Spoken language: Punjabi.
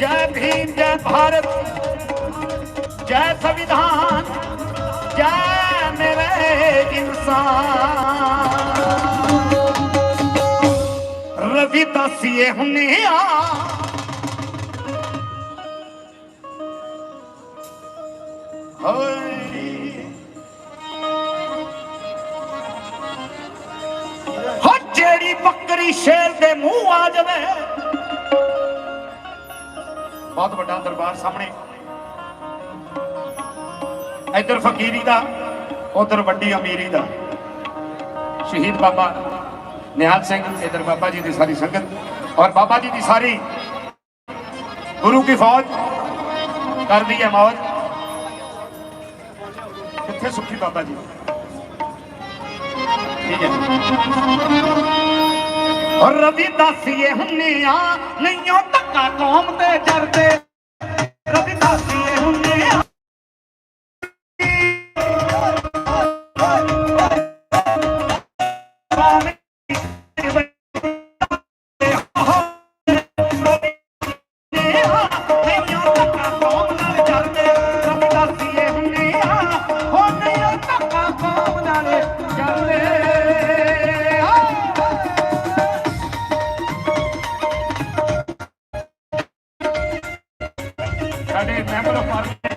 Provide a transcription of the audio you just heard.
ਜੈ ਭੀਮ ਜੈ ਭਾਰਤ ਜੈ ਸੰਵਿਧਾਨ ਜੈ ਮੇਰੇ ਇਨਸਾਨ ਰਵੀ ਦਾਸੀਏ ਹੁੰਨੇ ਆ ਹੋਏ ਜਿਹੜੀ ਸ਼ੇਰ ਦੇ ਮੂੰਹ ਆ ਜਾਵੇ। ਬਹੁਤ ਵੱਡਾ ਦਰਬਾਰ ਸਾਹਮਣੇ। ਇੱਧਰ ਫਕੀਰੀ ਦਾ, ਉਧਰ ਵੱਡੀ ਅਮੀਰੀ ਦਾ। ਸ਼ਹੀਦ ਬਾਬਾ ਨਿਹਾਲ ਸਿੰਘ, ਇੱਧਰ ਬਾਬਾ ਜੀ ਦੀ ਸਾਰੀ ਸੰਗਤ ਔਰ ਬਾਬਾ ਜੀ ਦੀ ਸਾਰੀ ਗੁਰੂ ਕੀ ਫੌਜ ਕਰਦੀ ਹੈ ਮੌਜ। ਕਿੱਥੇ ਸੁਖੀ ਬਾਬਾ ਜੀ? ਠੀਕ ਹੈ। ਰਵੀ ਦਾਸੀਏ ਹੁੰਨੇ ਆ ਨਹੀਂਓ ਧੱਕਾ ਕੌਮ ਤੇ ਜਰਦੇ અને મેમ્બર ઓફ પાર્લામેન્ટ